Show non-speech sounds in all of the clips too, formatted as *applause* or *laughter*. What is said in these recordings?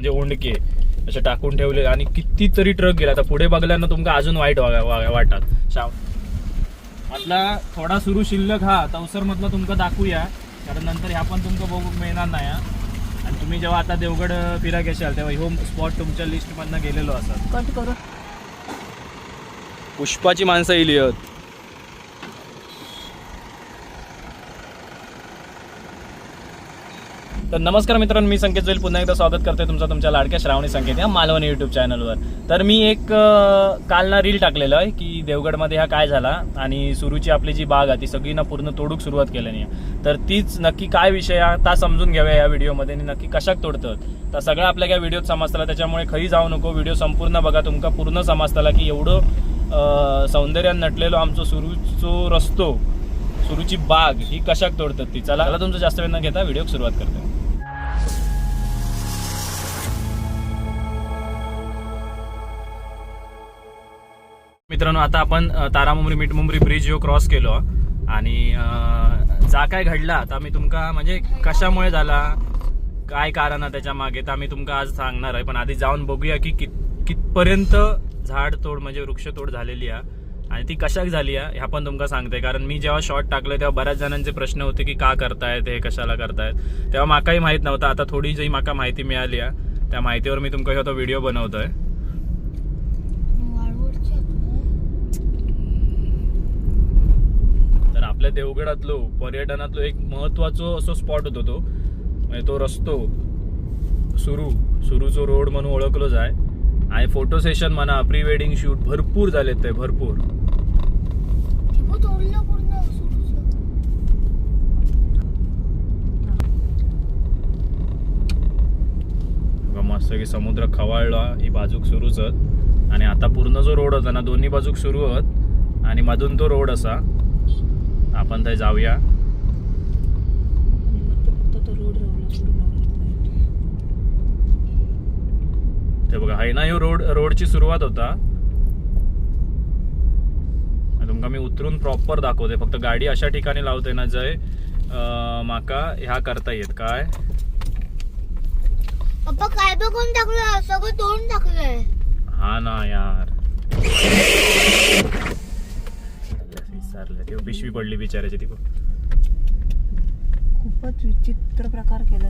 म्हणजे ओंडके असे टाकून ठेवले आणि कितीतरी ट्रक गेला. आता पुढे बघल्यानं तुमका अजून वाईट वा- वा- वाटत शाव मधला थोडा सुरू शिल्लक हा तवसर मधला तुमका दाखवूया. कारण नंतर ह्या पण तुमका बघू मिळणार नाही हा. आणि तुम्ही जेव्हा आता देवगड फिराक येशाल तेव्हा ह्यो स्पॉट तुमच्या लिस्ट मधनं गेलेलो असाल. कट करू. पुष्पाची माणसं येईल आहेत. तर नमस्कार मित्रांनो मी संकेत जोईल. पुन्हा एकदा स्वागत करतोय तुमचं तुमच्या लाडक्या श्रावणी संकेत या मालवणी युट्यूब चॅनलवर तर मी एक काल ना रील टाकलेलं आहे की देवगडमध्ये हा काय झाला आणि सुरूची आपली जी बाग आहे ती सगळी ना पूर्ण तोडूक सुरुवात केल्याने तर तीच नक्की काय विषय आहे ता समजून घ्याव्या या व्हिडिओमध्ये आणि नक्की कशाक तोडतं तर सगळं आपल्या या व्हिडिओत समजताला त्याच्यामुळे खरी जाऊ नको. व्हिडिओ संपूर्ण बघा तुमका पूर्ण समजताला की एवढं सौंदर्यानं नटलेलो आमचो सुरूचो रस्तो सुरूची बाग ही कशाक तोडतात ती? चला चला तुमचं जास्त वेळ न घेता व्हिडिओ सुरुवात करते मित्रांनो आता आपण अ, तारामुंबरी मिठमुंबरी ब्रिज हो क्रॉस केलो. आणि जा काय घडला आता मी तुमका म्हणजे कशामुळे झाला काय कारण आहे त्याच्यामागे तर आम्ही तुमका आज सांगणार आहे. पण आधी जाऊन बघूया की कित कितपर्यंत झाड तोड म्हणजे वृक्षतोड झालेली आहे. आणि ती कशाक झाली आहे ह्या पण तुमका सांगते. कारण मी जेव्हा शॉर्ट टाकलं तेव्हा बऱ्याच जणांचे प्रश्न होते की का करतायत हे कशाला करतायत. तेव्हा माकाही माहीत नव्हतं आता थोडी जी माका माहिती मिळाली आहे. त्या माहितीवर मी तुमका ह्यो तो व्हिडिओ बनवतोय तर आपल्या देवगडातलो पर्यटनातलो एक महत्वाचो असो स्पॉट होतो तो. म्हणजे तो रस्तो. सुरू. सुरूचो रोड म्हणून ओळखलो जाय. आणि फोटो सेशन म्हणा प्री वेडिंग शूट भरपूर झालेत ते भरपूर. मस्त की समुद्र खवाळला ही बाजूक सुरूच होत आणि आता पूर्ण जो रोड होता ना दोन्ही बाजूक सुरू होत आणि मधून तो रोड असा. आपण थंय जाऊया. तो ते बघा हाय ना ह्यो रोड रोडची सुरुवात होता. तुमका मी उतरून प्रॉपर दाखवते. फक्त गाडी अशा ठिकाणी लावते ना जय माका ह्या करता येत. काय? पप्पा काय बघून टाकलं? सगळं तोडून टाकलंय. हा ना यार. ते पिशवी पडली बिचाराची ती खूपच विचित्र प्रकार केला.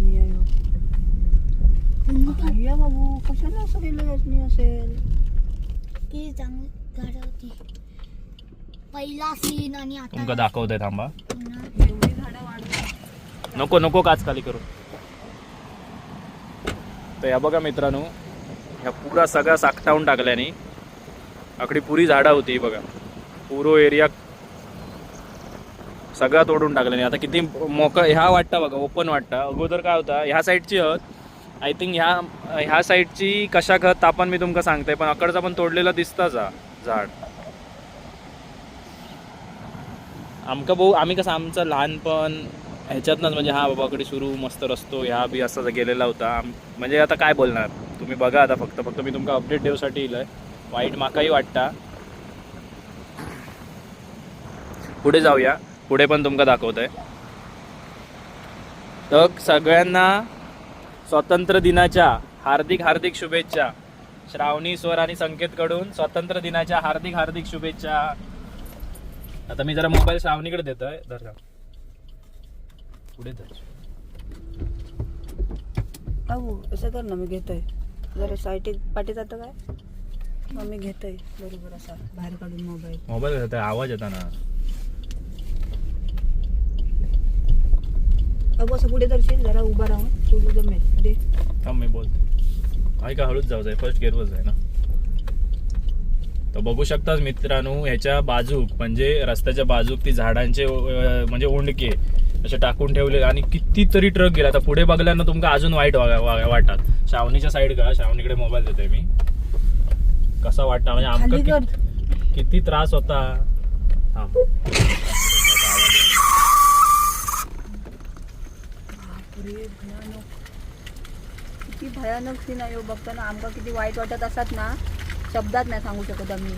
अय्या बाबू. कशाला असं केलं याचनी असेल? किती चांगली झाड होती. पहिला सीन आणि तुमका आता दाखवतोय थांबा. एवढी झाडं वाढली. नको नको काच खाली करू. तर या बघा मित्रांनो ह्या पुरा सगळा साकटावून टाकल्याने आकडी पुरी झाडं होती बघा. पुरो एरिया सगळा तोडून टाकल्याने आता किती मोकळं ह्या वाटता बघा ओपन वाटता. अगोदर काय होता ह्या साईडची हत आय थिंक ह्या ह्या साईडची कशा खत तापण मी तुमका सांगते पण अकडचा पण तोडलेला दिसताच हा झाड. आमका भाऊ आम्ही कसं आमचं लहानपण ह्याच्यातनंच म्हणजे हा बाबाकडे सुरू मस्त रस्तो ह्या बी असा गेलेला होता. म्हणजे आता काय बोलणार? तुम्ही बघा आता फक्त फक्त मी तुमका अपडेट देऊसाठी येईल वाईट माकाही वाटता. पुढे जाऊया. पुढे पण तुमका दाखवतंय. तर सगळ्यांना स्वातंत्र्य दिनाच्या हार्दिक हार्दिक शुभेच्छा. श्रावणी स्वर आणि संकेतकडून स्वातंत्र्य दिनाच्या हार्दिक हार्दिक शुभेच्छा. आता मी जरा मोबाईल श्रावणीकडे देतोय. धर. पुढे धर. असं कर ना मी घेतोय. जरा साईटी पाठी जातं काय? मग मी घेतोय. बरोबर असा बाहेर काढून मोबाईल. मोबाईल आवाज येता ना. अगो असं पुढे जरा उभा राहून. तुला जमेल अरे थांब मी बोलतो. ऐका हळूच जाऊ जाय. फर्स्ट गेअरवरच आहे ना. तर बघू शकताच मित्रांनो ह्याच्या बाजूक म्हणजे रस्त्याच्या बाजूक ती झाडांचे म्हणजे ओंडके असे टाकून ठेवले आणि कितीतरी ट्रक गेला. आता पुढे बघल्यानं तुमका अजून वाईट वा- वा- वाटत श्रावणीच्या साईड का? श्रावणीकडे मोबाईल देतोय मी. कसा वाटता म्हणजे आमका किती त्रास होता. थांब. बापरे भयानक. किती भयानक सीन आहे हो बघताना आमका किती वाईट वाटत असतात ना शब्दात नाही सांगू शकत आम्ही.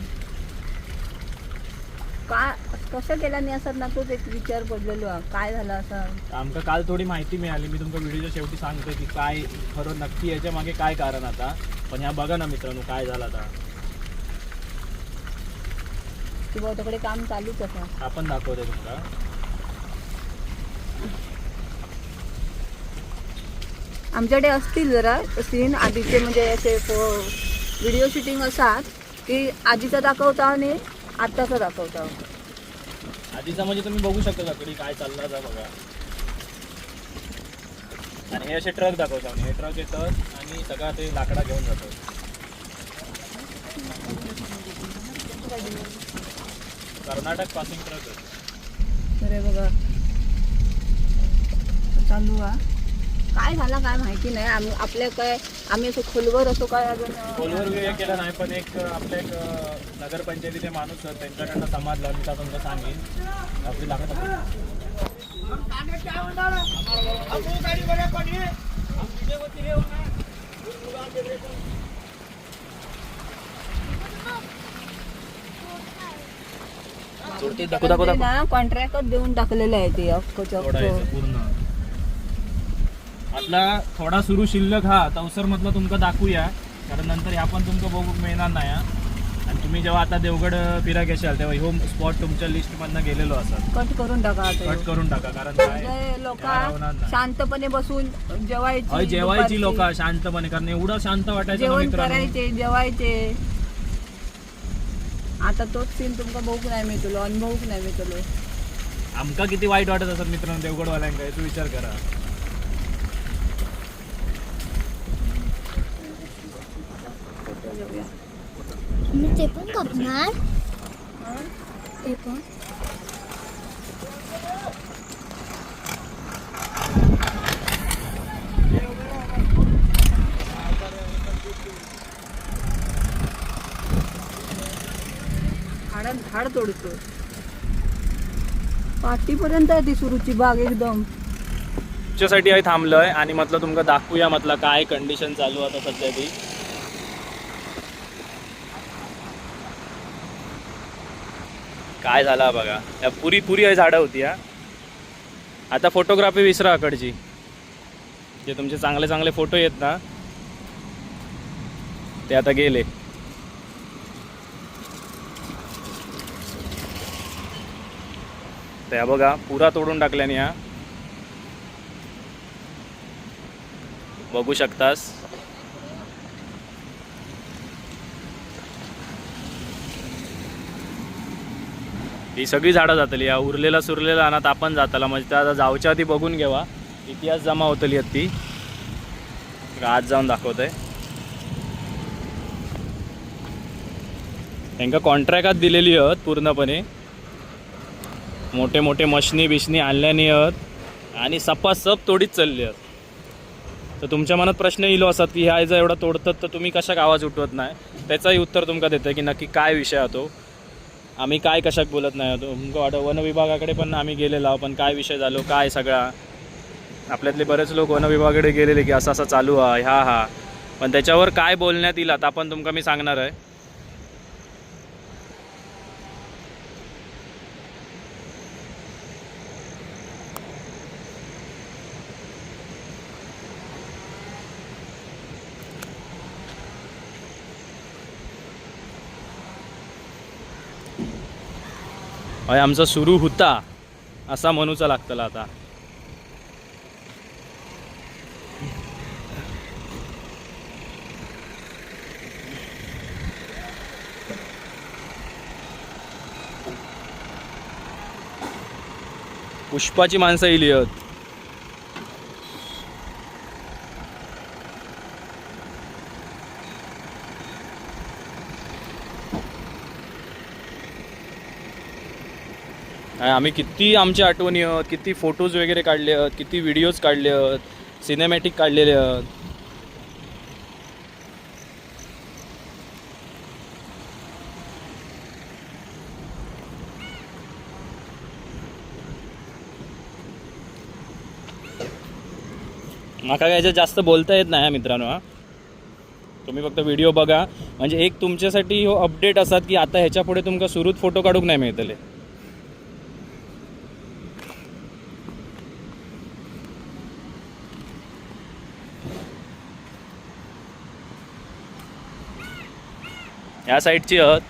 काय कसं केला नाही असं ना तोच एक विचार पडलेलो हा. काय झालं असं? आमका काल थोडी माहिती मिळाली. मी तुमका व्हिडिओच्या शेवटी सांगतो की काय खरं नक्की याच्या मागे काय कारण आता. पण ह्या बघा ना मित्रांनो काय झालं आता. की बहुताकडे काम चालूच असा आपण दाखवते तुमका. आमच्याकडे असतील जरा सीन आधीचे म्हणजे असे व्हिडिओ शूटिंग असतात की आधीचा दाखवता आणि आत्ताचा दाखवता. आधीचा म्हणजे तुम्ही बघू शकता सगळी काय चाललं जा बघा. आणि हे असे ट्रक दाखवतात. हे ट्रक येतं आणि सगळा ते लाकडा घेऊन जातो. कर्नाटक पासिंग ट्रक आहे. अरे बघा. चालू हा. काय झाला काय माहिती नाही. आम्ही आपल्या काय आम्ही असं खोलवर असो काय अजून खोलवर केलं नाही पण एक आपल्या एक नगरपंचायतीचे माणूस आहेत, त्यांच्याकडनं तुमचं सांगेन आपली लाकडं दाखव दाखव ते ना कॉन्ट्रॅक्टच देऊन टाकलेलं आहे ते चक्क पूर्ण. आतला थोडा सुरू शिल्लक हा तवसर मधला तुमका दाखवूया. कारण नंतर ह्या पण तुमका बघू मिळणार नाही हा. आणि तुम्ही जेव्हा आता देवगड फिराक येशाल तेव्हा ह्यो स्पॉट तुमच्या लिस्ट मधनं गेलेलो असतात कट करून टाका आता कट करून टाका कारण काय? लोक नाही. शांतपणे बसून जेवायची जेवायची दुपारची. लोक शांतपणे कारण एवढं शांत वाटायचं ना जेवण मित्रांनो. करायचे जेवायचे. आता तोच सीन तुमका बघूक नाही मिळतलो अनुभवूक नाही मिळतलो आमका किती वाईट वाटत असत मित्रांनो देवगडवाल्यांका याचा विचार करा. मी ते पण कापणार ते पण. झाड झाड तोडतो पाठीपर्यंत आहे ती सुरूची बाग एकदम. तुमच्यासाठी आहे थांबलोय आणि म्हटलं तुमका दाखवूया म्हटलं काय कंडिशन चालू आता सध्या ती. काय झाला बघा. या पुरी पुरी झाडं होती हा. आता फोटोग्राफी विसरा अकडची जे तुमचे चांगले चांगले फोटो येत ना ते आता गेले. त्या बघा पुरा तोडून टाकल्याने हा. बघू शकतास. ही सगळी झाडं जातली. या उरलेला सुरलेला अनाथ आपण जाताला. म्हणजे त्या आता जाऊच्या आधी बघून घ्यावा इतिहास जमा होतली ती. आज जाऊन दाखवतंय. त्यांका कॉन्ट्रॅक्टात दिलेली आहेत पूर्णपणे. मोठे मोठे मशनी बिशनी आणल्याने आहेत. आणि सपासप तोडीत चालली आहेत. तर तुमच्या मनात प्रश्न येलो असतात की ह्या जर एवढा तोडतात तर तुम्ही कशाक आवाज उठवत नाही? त्याचाही उत्तर तुमका देतं की नक्की काय विषय होतो आम्ही काय कशाक बोलत नाही होतो. तुमका वाटतं वन विभागाकडे पण आम्ही गेलेलो आहोत पण काय विषय झालो काय सगळा. आपल्यातले बरेच लोक वन विभागाकडे गेलेले की असं असं चालू आहे हा हा. पण त्याच्यावर काय बोलण्यात येईल आता आपण तुमका मी सांगणार आहे. अय आमचा सुरू होता. असा म्हणूचा लागतला आता. पुष्पाची माणसं इली आहेत आम्ही किती आमच्या आठवणी आहेत किती फोटोज वगैरे काढले आहेत किती व्हिडिओज काढले आहेत सिनेमॅटिक काढलेले आहेत. माका काय याच्यात जास्त बोलता येत नाही मित्रांनो हा. तुम्ही फक्त व्हिडिओ बघा. म्हणजे एक तुमच्यासाठी हो अपडेट असतात की आता ह्याच्या पुढे तुमका सुरूत फोटो काढूक नाही मिळतले. ह्या साईडची हत.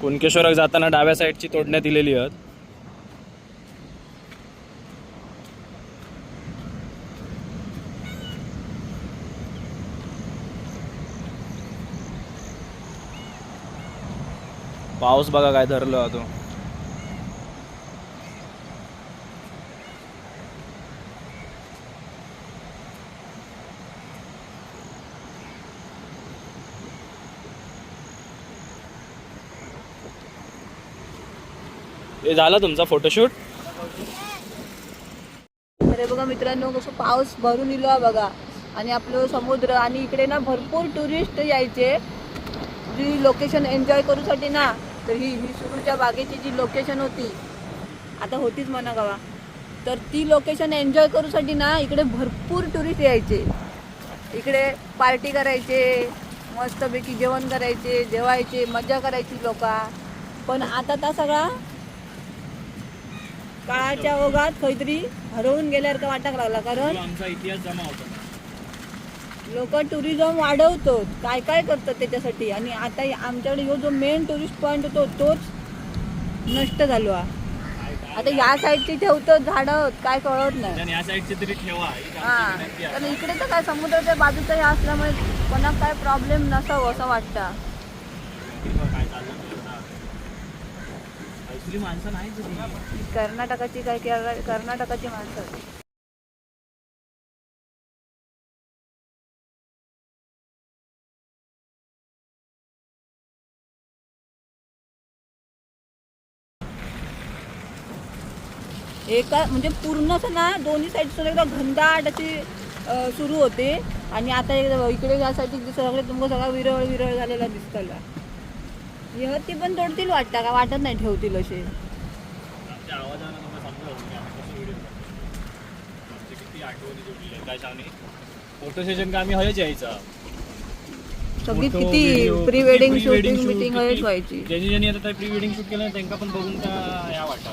कुणकेश्वराक जाताना डाव्या साईडची तोडण्यात दिलेली हत. पाऊस बघा काय धरलो हा तो हे झालं तुमचा फोटोशूट अरे बघा मित्रांनो कसं पाऊस भरून इलो हा बघा. आणि आपलं समुद्र आणि इकडे ना भरपूर टुरिस्ट यायचे. जी लोकेशन एन्जॉय करूसाठी ना तर ही ही सुरूच्या बागेची जी लोकेशन होती. आता होतीच म्हणा गावा. तर ती लोकेशन एन्जॉय करूसाठी ना इकडे भरपूर टुरिस्ट यायचे. इकडे पार्टी करायचे मस्तपैकी जेवण करायचे जेवायचे मजा करायची लोक. पण आता त्या सगळा काळाच्या ओघात काहीतरी हरवून गेल्यासारखं वाटायला लागला कारण आमचा इतिहास जमा होता लोक टुरिझम वाढवतात काय काय करतात त्याच्यासाठी आणि आता हे आमच्याकडे ह्यो जो मेन टुरिस्ट पॉईंट होतो तोच नष्ट झालो हा. आता या साईडची ठेवतो झाडं काय कळत नाही आणि या साईडचे तरी ठेवा ही आमची हा विनंती आहे. कारण इकडे तर काय समुद्राच्या बाजूचं हे असल्यामुळे कोणाक काय प्रॉब्लेम नसावं असं वाटतं किंवा काय. आपली माणसं नाही कर्नाटकाची काय कर्नाटकाची माणसं एका म्हणजे पूर्ण असं ना दोन्ही साईड एकदा घनदाट अशी सुरू होते. आणि आता एकदा इकडे यासाठी सगळे तुमचं सगळा विरळ विरळ झालेला दिसतला ती पण तोडतील वाटतं का वाटत नाही ठेवतील असे. सांगणे फोटो सेशन का आम्ही हयच यायचा. सगळी किती प्री वेडिंग शूटिंग मिटिंग हयच व्हायची. ज्यांनी ज्यांनी आता प्री वेडिंग शूट केलं त्यांना पण बघून का या वाटतं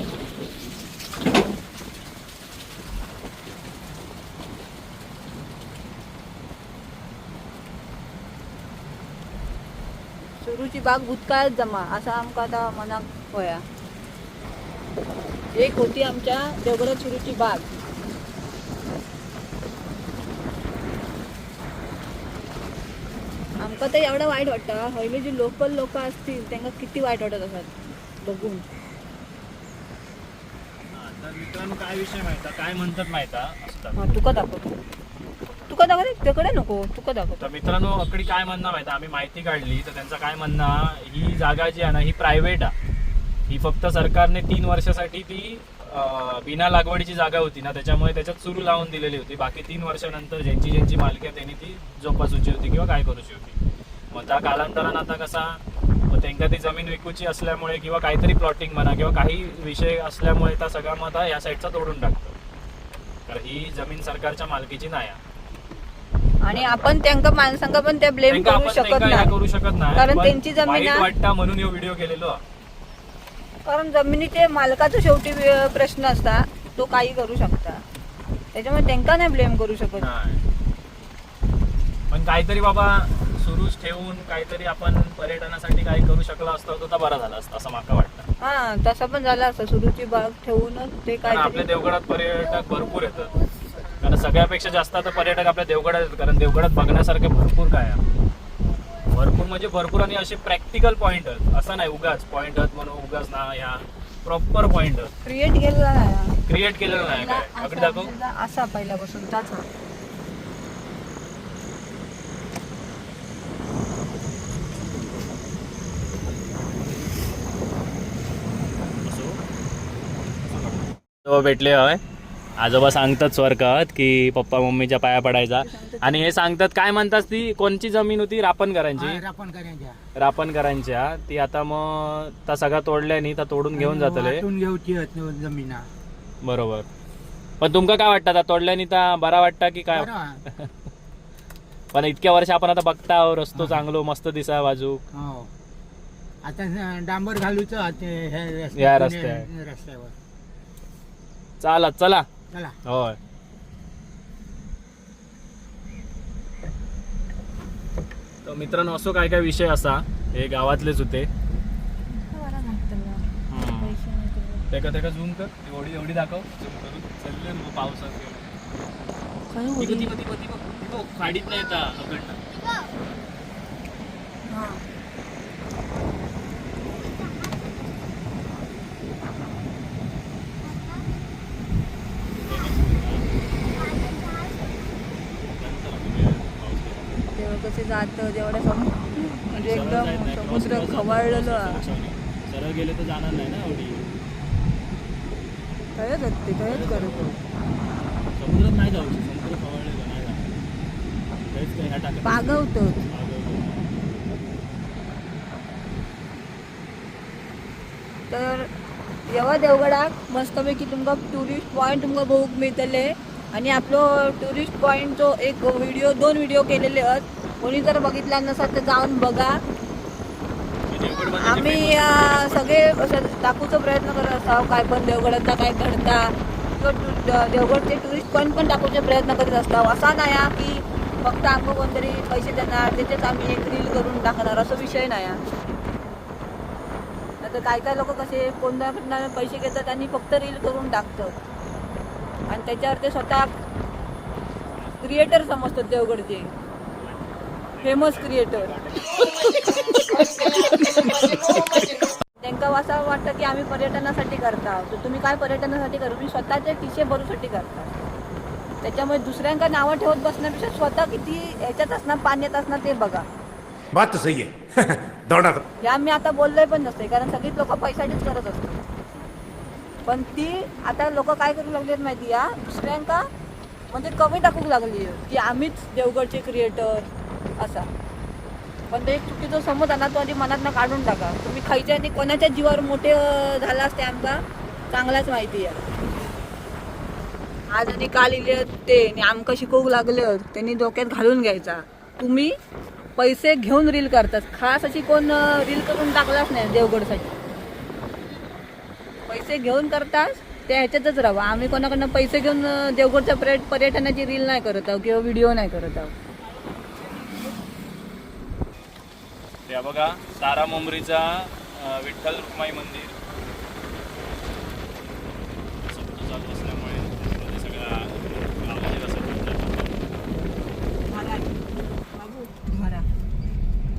सुरूची बाग भूतकाळात जमा असा आमका आता मनाक होया. एक होती आमच्या देवगडात सुरूची बाग. आमका तर एवढं वाईट वाटतं हयले जी लोकल लोक असतील त्यांना किती वाईट वाटत असतात बघून. तर मित्रांनो काय विषय माहिती काय म्हणतात माहिती तुका दाखवतो. तुका दाखव तिकडे नको तुका दाखव तर मित्रांनो अकडे काय म्हणणं माहिती आम्ही माहिती काढली तर त्यांचं काय म्हणणं ही जागा जी आहे ना ही प्रायव्हेट आहे. ही फक्त सरकारने तीन वर्षासाठी ती बिना लागवडीची जागा होती ना त्याच्यामुळे त्याच्यात सुरू लावून दिलेली होती. बाकी तीन वर्षानंतर ज्यांची ज्यांची मालकी आहे त्यांनी ती जोपासूची होती किंवा काय करूची होती. मग त्या कालांतरानं आता कसा मग त्यांना ती जमीन विकूची असल्यामुळे किंवा काहीतरी प्लॉटिंग म्हणा किंवा काही विषय असल्यामुळे त्या सगळा मग आता या साईडचा तोडून टाकतो. तर ही जमीन सरकारच्या मालकीची नाही आहे. आणि आपण त्यांका माणसांका पण ते ब्लेम करू आपण शकत नाही करू शकत नाही कारण पण त्यांची जमीन वाईट आहे. वाटतं म्हणून हे व्हिडिओ केलेलो हा. कारण जमिनीचे मालकाचा शेवटी वे- प्रश्न असता तो काही करू शकता त्याच्यामुळे त्यांका नाही ब्लेम करू शकत नाही. पण काहीतरी बाबा सुरूच ठेवून काहीतरी आपण पर्यटनासाठी काही करू शकलो असतो तर बरा झाला असता असं माका वाटतं हा तसं पण झालं असं सुरूची बाग ठेवूनच ते कारण आपल्या काय देवगडात पर्यटक भरपूर येतात कारण सगळ्यापेक्षा जास्त आता पर्यटक आपल्या देवगडात येतात. कारण देवगडात बघण्यासारखे भरपूर काय आहे. भरपूर म्हणजे भरपूर आणि असे प्रॅक्टिकल पॉइंट आहेत. असं नाही उगाच पॉइंट आहेत म्हणून उगाच ना ह्या प्रॉपर आहेत. क्रिएट केलेला नाही क्रिएट केलेलं नाही काय? अगदी दाखव. असा पहिल्यापासून त्याचा भेटले हय आजोबा सांगतात स्वर्गात की पप्पा मम्मीच्या पाया पडायचा. आणि हे सांगतात काय म्हणतात ती? कोणची जमीन होती? रापणकरांची. आपण करायच्या रापणकरांच्या. ती आता मग त्या सगळा तोडल्यानी त्या तोडून घेऊन जातले वाटून घेऊची आहेत न जमिना. बरोबर. पण तुमका काय वाटतं त्या तोडल्यानी त्या बरा वाटतं की काय? बरं. *laughs* पण इतक्या वर्ष आपण आता बघता आहो, रस्तो चांगलो मस्त दिसा बाजू. हो. आता डांबर घालूच ते हे रस्ते- या रस्त्यावर. चालत चला. चला. होय. मित्रांनो असो काय काय विषय असा? हे गावातलेच होते. तेका तेका झूम कर. एवढी एवढी दाखव. झूम करून. चालले मग पावसात काय ती गाडीत नाही येता अकडनं कसे जात जेवढ्या सम म्हणजे एकदम समुद्र खवळलेलं. सरळ गेले तर जाणार नाही ना एवढी. खरंच असते खरंच करतो. समुद्रात नाही जाऊ समुद्र खवळलेलं नाही जाणार पागवतो तर येवा देवगडाक मस्तपैकी तुमकां टुरिस्ट पॉईंट तुमकां बघूक मेळटले आणि आपलो टुरिस्ट पॉईंटचो एक व्हिडिओ दोन व्हिडिओ केलेले आहेत. कोणी जर बघितला नसत तर जाऊन बघा. आम्ही सगळे दाखवूचा प्रयत्न करत असतो काय पण देवगडाचा काय घडता. किंवा देवगडचे टुरिस्ट पॉईंट पण दाखवचे प्रयत्न करीत असतो असा नाही की फक्त आपण कोणतरी पैसे देणार त्याच्यात आम्ही एक रील करून टाकणार असं विषय नाही आता काय काय लोक कसे कोणत्याकडनं पैसे घेतात आणि फक्त रील करून टाकतात आणि त्याच्यावर ते स्वतः क्रिएटर समजतात देवगडचे. फेमस क्रिएटर त्यांना असं वाटतं की आम्ही पर्यटनासाठी करता. तर तुम्ही काय पर्यटनासाठी करू? तुम्ही स्वतःचे खिशे भरूसाठी करता. त्याच्यामुळे दुसऱ्यांका नावं ठेवत बसण्यापेक्षा स्वतः किती ह्याच्यात असणार पाण्यात असणार ते बघा. बात सही है दौड़ा तो हे आम्ही आता बोललोय पण नसते कारण सगळीच लोक पैसाठीच करत असतात. पण ती आता लोक काय करू लागलेत माहिती या दुसऱ्यांका म्हणजे कमी टाकूक लागली की आम्हीच देवगडचे क्रिएटर असा. पण ते एक चुकीचा समज आला तो आधी मनातनं काढून टाका. तुम्ही खायच्या आणि कोणाच्या जीवावर मोठे झालास झाला असते चांगलाच माहिती आहे. आज आणि काल इले ते आणि आमकां शिकवू लागले त्यांनी डोक्यात घालून घ्यायचा. तुम्ही पैसे घेऊन रील करतात. खास अशी कोण रील करून टाकलाच नाही देवगडसाठी. पैसे घेऊन करतास त्या ह्याच्यातच राहा. आम्ही कोणाकडनं पैसे घेऊन देवगडच्या पर्यट पर्यटनाची रील नाही करत आहोत किंवा व्हिडिओ नाही करत आहोत. या बघा तारा मुंबरीचा विठ्ठल रुक्माई मंदिर. सप्त चालू असल्यामुळे त्याच्यामध्ये सगळा आवाज येत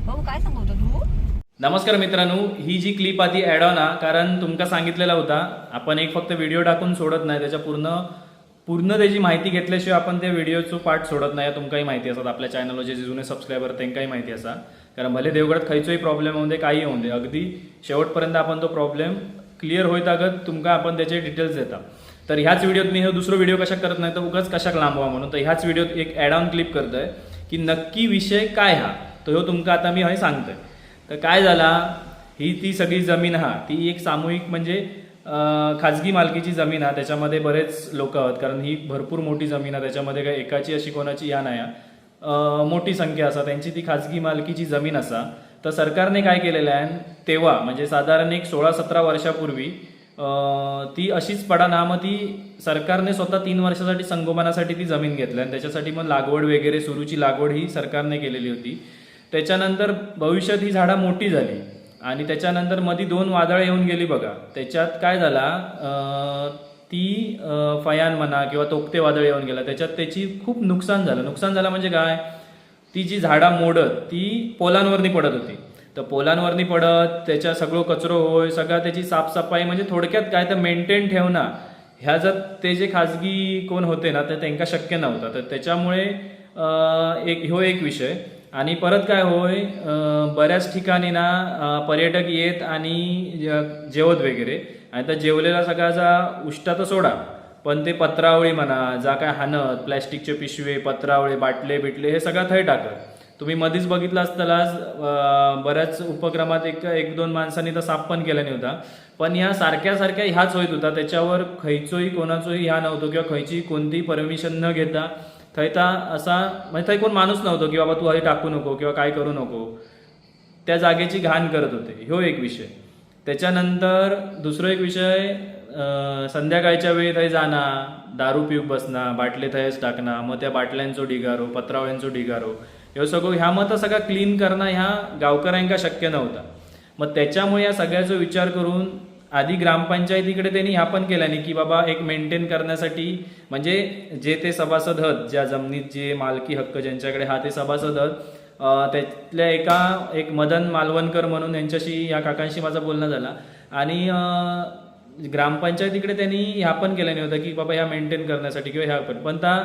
भाऊ काय सांगतो तू? नमस्कार मित्रांनो ही जी क्लिप आधी ॲड ऑन हा कारण तुमका सांगितलेला होता आपण एक फक्त व्हिडिओ टाकून सोडत नाही त्याच्या पूर्ण पूर्ण त्याची माहिती घेतल्याशिवाय आपण त्या व्हिडिओचं पार्ट सोडत नाही तुमकाही माहिती असतात. आपल्या चॅनलवर जे जुने सबस्क्रायबर त्यांकाही माहिती असा. कारण भले देवगडात खयचोही प्रॉब्लेम होऊन दे काही होऊन दे अगदी शेवटपर्यंत आपण तो प्रॉब्लेम क्लिअर होईत अगत तुमका आपण त्याचे डिटेल्स देता. तर ह्याच व्हिडिओत मी हे दुसरं व्हिडिओ कशा करत नाही तर उगाच कशाक लांबवा म्हणून तर ह्याच व्हिडिओत एक ॲड ऑन क्लिप करतोय की नक्की विषय काय हा? तो ह्यो तुमका आता मी हय सांगतोय. तर काय झाला? ही ती सगळी जमीन हा ती एक सामूहिक म्हणजे खाजगी मालकीची जमीन हा त्याच्यामध्ये बरेच लोक आहेत. कारण ही भरपूर मोठी जमीन आहे त्याच्यामध्ये काय एकाची अशी कोणाची या नाही मोठी संख्या असा त्यांची ती खाजगी मालकीची जमीन असा. तर सरकारने काय केलेलं आहे? तेव्हा म्हणजे साधारण एक सोळा सतरा वर्षापूर्वी ती अशीच पडा ना मग ती सरकारने स्वतः तीन वर्षासाठी संगोपनासाठी ती जमीन घेतली आणि त्याच्यासाठी मग लागवड वगैरे सुरूची लागवड ही सरकारने केलेली होती. त्याच्यानंतर भविष्यात ही झाडं मोठी झाली. आणि त्याच्यानंतर मधी दोन वादळं येऊन गेली बघा. त्याच्यात काय झाला? ती फयान म्हणा किंवा तोकते वादळ येऊन गेला. त्याच्यात त्याची खूप नुकसान झालं. नुकसान झालं म्हणजे काय? ती जी झाडं मोडत ती पोलांवरनी पडत होती. तर पोलांवरनी पडत त्याच्या सगळं कचरो होय सगळं त्याची साफसफाई म्हणजे थोडक्यात काय तर मेंटेन ठेवणं. ह्या जर ते जे खाजगी कोण होते ना तर त्यांना शक्य नव्हतं. तर त्याच्यामुळे एक ह्यो एक विषय. आणि परत काय होय बऱ्याच ठिकाणी ना पर्यटक येत आणि जेवत वगैरे. आणि त्या जेवलेला सगळ्याचा उष्टा तर सोडा. पण ते पत्रावळी म्हणा जा काय हाणत प्लॅस्टिकचे पिशवे पत्रावळे बाटले बिटले हे सगळं थंय टाकत तुम्ही मधीच बघितलं असताना बऱ्याच उपक्रमात एक एक दोन माणसांनी तर साफ पण केला नव्हता. पण या सारख्या सारख्या ह्याच होत होता. त्याच्यावर खयचोही कोणाचोही ह्या नव्हतो किंवा खयची कोणतीही परमिशन न घेता थंयता असा म्हणजे थंय कोण माणूस नव्हतो की बाबा तू हे टाकू नको किंवा काय करू नको. त्या जागेची घाण करत होते. ह्यो एक विषय. त्याच्यानंतर दुसरो एक विषय संध्याकाळच्या वेळी थंय जाणं दारू पिऊ बसणं बाटले थंयच टाकणं मग त्या बाटल्यांचो ढिगारो पत्रावळ्यांचो ढिगारो ह्यो सगळं ह्या मत सगळं क्लीन करणं ह्या गावकऱ्यांका शक्य नव्हता. मग त्याच्यामुळे या सगळ्याचा विचार करून आधी ग्रामपंचायतीकडे त्यांनी ह्या पण केल्याने की बाबा एक मेंटेन करण्यासाठी म्हणजे जे ते सभासद हत ज्या जमिनीत जे मालकी हक्क ज्यांच्याकडे हा ते सभासद हत त्यातल्या एका एक मदन मालवणकर म्हणून यांच्याशी या काकांशी माझा बोलणं झाला. आणि ग्रामपंचायतीकडे त्यांनी ह्या पण केल्याने होतं की बाबा ह्या मेंटेन करण्यासाठी किंवा ह्या पण. पण त्या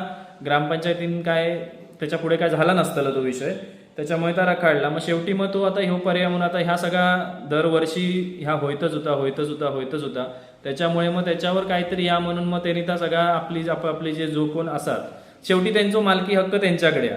ग्रामपंचायतीन काय त्याच्या पुढे काय झाला नसतला तो विषय. त्याच्यामुळे त्या रखाडला मग शेवटी मग तो आता ह्यो पर्याय म्हणून आता ह्या सगळा दरवर्षी ह्या होयतच होता होयतच होता होयतच होता. त्याच्यामुळे मग त्याच्यावर काहीतरी या म्हणून मग त्यांनी त्या सगळा आपली आप- जे जो कोण असतात शेवटी त्यांचा मालकी हक्क त्यांच्याकडे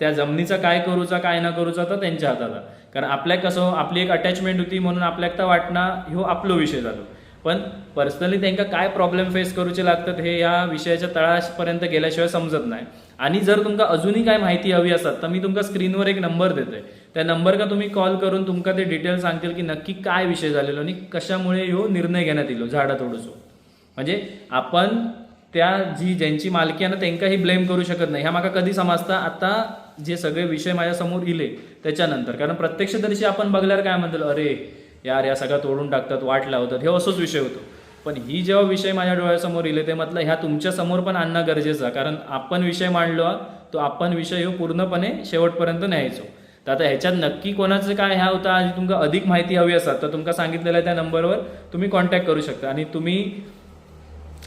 त्या जमिनीचा काय करूचा काय ना करूचा तर त्यांच्या हातात कारण आपल्या कसं आपली एक अटॅचमेंट होती म्हणून आपल्याक तर वाटणं ह्यो आपलो विषय झालो. पण पर्सनली त्यांना काय प्रॉब्लेम फेस करूचे लागतात हे या विषयाच्या तळापर्यंत गेल्याशिवाय समजत नाही. आणि जर तुमका अजूनही काय माहिती हवी असत तर मी तुमका स्क्रीनवर एक नंबर देतोय. त्या नंबर का तुम्ही कॉल करून तुमका ते डिटेल सांगतील की नक्की काय विषय झालेलो आणि कशामुळे ह्यो निर्णय घेण्यात येलो झाडा तोडूचो. म्हणजे आपण त्या जी ज्यांची मालकी आहे ना त्यांकाही ब्लेम करू शकत नाही. ह्या माका कधी समजता? आता जे सगळे विषय माझ्यासमोर इले त्याच्यानंतर. कारण प्रत्यक्षदर्शी आपण बघल्यावर काय म्हणतो अरे यार या सगळं तोडून टाकतात वाट लावतात हे असंच विषय होतो. पण ही जेव्हा विषय माझ्या डोळ्यासमोर इले ते म्हटलं ह्या तुमच्यासमोर पण आणणं गरजेचं आहे. कारण आपण विषय मांडलो तो आपण विषय ह्यो पूर्णपणे शेवटपर्यंत न्यायचो. तर आता ह्याच्यात नक्की कोणाचं काय ह्या होता आणि तुमका अधिक माहिती हवी असतात तर तुमका सांगितलेल्या त्या नंबरवर तुम्ही कॉन्टॅक्ट करू शकता. आणि तुम्ही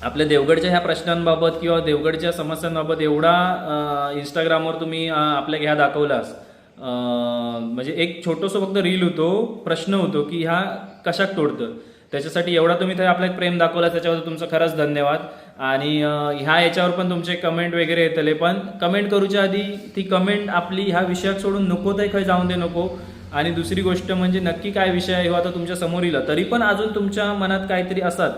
आपल्या देवगडच्या ह्या प्रश्नांबाबत किंवा देवगडच्या समस्यांबाबत एवढा इंस्टाग्रामवर तुम्ही आपल्या ह्या दाखवलास म्हणजे एक छोटंसं फक्त रील होतो प्रश्न होतो की ह्या कशाक तोडतं? त्याच्यासाठी एवढा तुम्ही आपला एक प्रेम दाखवला त्याच्याबद्दल तुमचं खरंच धन्यवाद. आणि ह्या याच्यावर पण तुमचे कमेंट वगैरे येतले पण कमेंट करूच्या आधी ती कमेंट आपली ह्या विषयात सोडून नको ते खंय जाऊन दे नको. आणि दुसरी गोष्ट म्हणजे नक्की काय विषय आहे हो आता तुमच्यासमोर येईल. तरी पण अजून तुमच्या मनात काहीतरी असतात.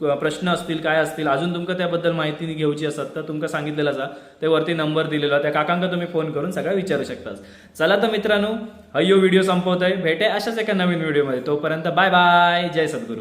प्रश्न असतील काय असतील अजून तुमका त्याबद्दल माहिती घेऊची असतात तर तुमका सांगितलेलं जा. ते वरती नंबर दिलेला त्या काकांका तुम्ही फोन करून सगळं विचारू शकता चला तर मित्रांनो हयो व्हिडिओ संपवतोय. भेटे अशाच एका नवीन व्हिडिओमध्ये. तोपर्यंत बाय बाय. जय सद्गुरू.